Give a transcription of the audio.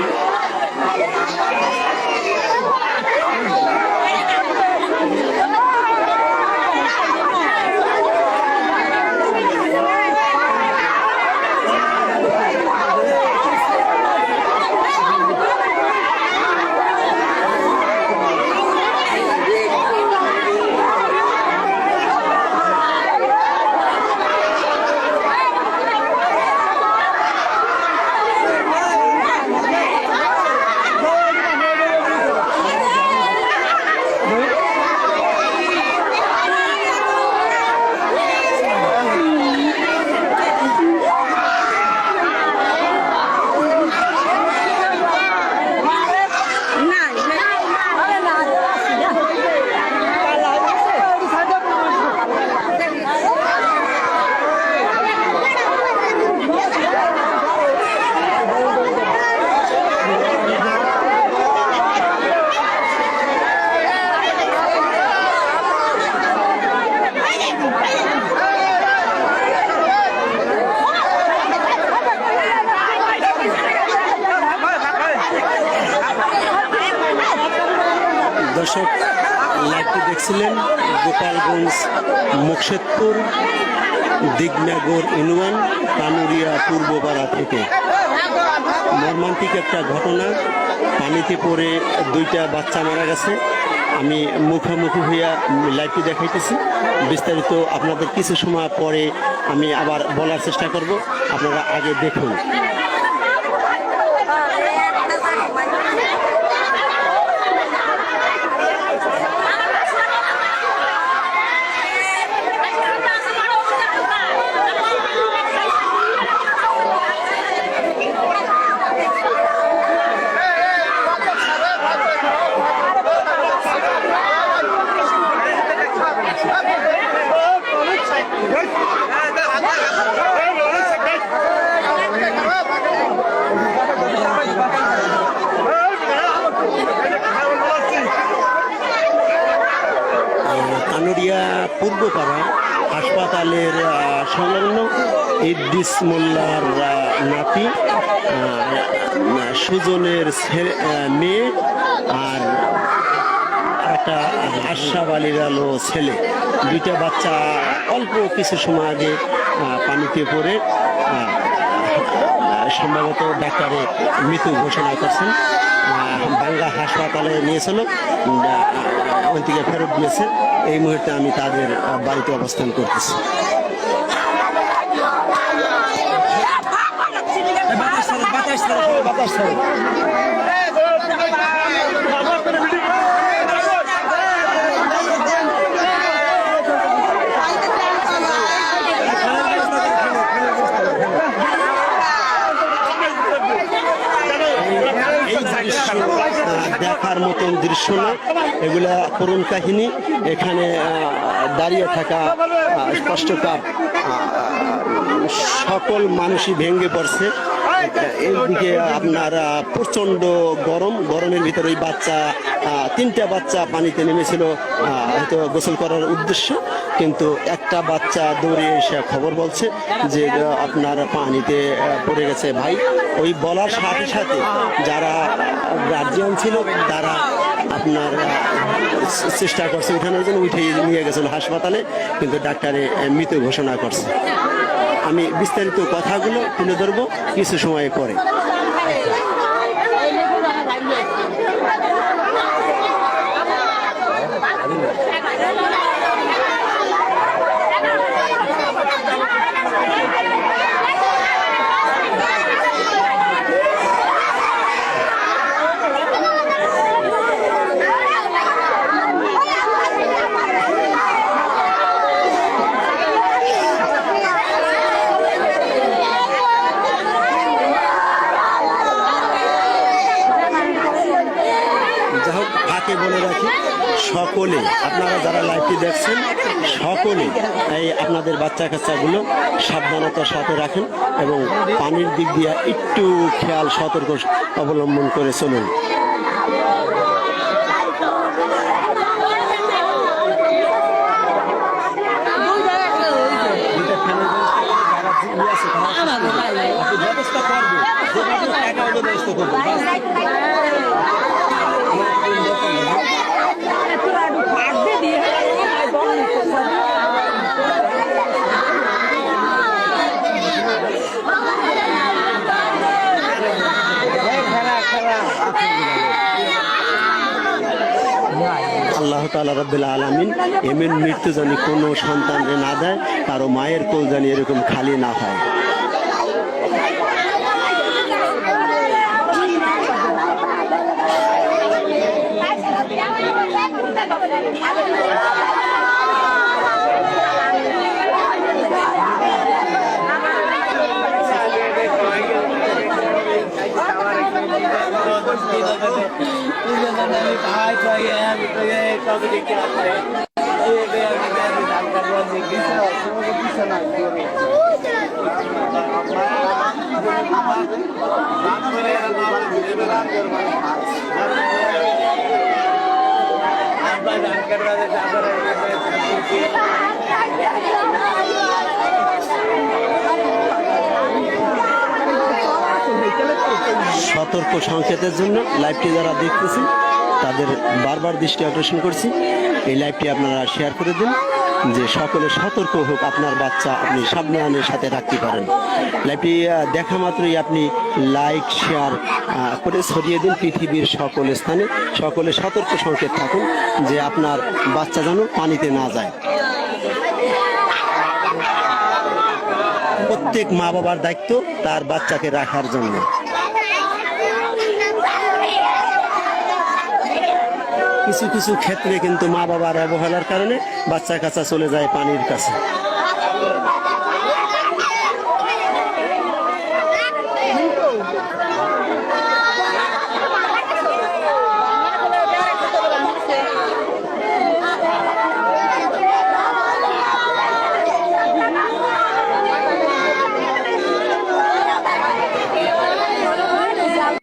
なるほど。লাইভটি দেখছিলেন গোপালগঞ্জ মুকশেদপুর দিগনাগর ইউনিয়ন, কানুরিয়া পূর্বপাড়া থেকে। মর্মান্তিক একটা ঘটনা, পানিতে পড়ে দুইটা বাচ্চা মারা গেছে। আমি মুখোমুখি হইয়া লাইভটি দেখাইতেছি। বিস্তারিত আপনাদের কিছু সময় পরে আমি আবার বলার চেষ্টা করব। আপনারা আগে দেখুন কানুরিয়া পূর্বপাড়া হাসপাতালের সংলগ্ন ইদ্দিস মোল্লার নাতি সুজনের মেয়ে আর একটা আশরাফ আলীর আলো ছেলে। দুইটা বাচ্চা অল্প কিছু সময় আগে পানিতে পড়ে সম্ভবত ডাক্তারে মৃত্যু ঘোষণা করছেন। বাংলা হাসপাতালে নিয়েছিল ওই থেকে ফেরত দিয়েছে। এই মুহূর্তে আমি তাদের বাড়িতে অবস্থান করতেছি এই দেখার মতন দৃশ্য না। এগুলা করুণ কাহিনী। এখানে দাঁড়িয়ে থাকা স্পষ্টকার সকল মানুষই ভেঙে পড়ছে। এইদিকে আপনার প্রচণ্ড গরম। গরমের ভিতরে ওই বাচ্চা তিনটা বাচ্চা পানিতে নেমেছিল হয়তো গোসল করার উদ্দেশ্য। কিন্তু একটা বাচ্চা দৌড়ে এসে খবর বলছে যে আপনার পানিতে পড়ে গেছে ভাই। ওই বলার সাথে সাথে যারা গার্জিয়ান ছিল, তারা আপনার চেষ্টা করছে উঠানোর জন্য উঠে নিয়ে গেছিল হাসপাতালে। কিন্তু ডাক্তারে মৃত ঘোষণা করছে। আমি বিস্তারিত কথাগুলো তুলে ধরবো কিছু সময় পরে। যা হোক ফাঁকে বলে রাখি সকলে আপনারা যারা লাইভটি দেখছেন সকলে এই আপনাদের বাচ্চা কাচ্চাগুলো সাবধানতার সাথে রাখেন এবং পানির দিক দিয়ে একটু খেয়াল সতর্ক অবলম্বন করে চলুন। ব্যবস্থা করবে। আল্লাহ তালা রব্বুল আলমিন এমন মৃত্যু জানি কোনো সন্তানকে না দেয়, কারও মায়ের কোল জানি এরকম খালি না হয়। সতর্ক সংকেতের জন্য লাইভটি যারা দেখতেছেন তাদের বারবার দৃষ্টি আকর্ষণ করছি। এই লাইভটি আপনারা শেয়ার করে দিন, যে সকলে সতর্ক হোক, আপনার বাচ্চা আপনি সাবধানের সাথে রাখতে পারেন। লাইভটি দেখা মাত্রই আপনি লাইক শেয়ার করে ছড়িয়ে দিন পৃথিবীর সকল স্থানে। সকলে সতর্ক সংকেত থাকুন, যে আপনার বাচ্চা যেন পানিতে না যায়। প্রত্যেক মা বাবার দায়িত্ব তার বাচ্চাকে রাখার জন্য। কিছু কিছু ক্ষেত্রে কিন্তু মা বাবার অবহেলার কারণে বাচ্চা কাচ্চা চলে যায় পানির কাছে।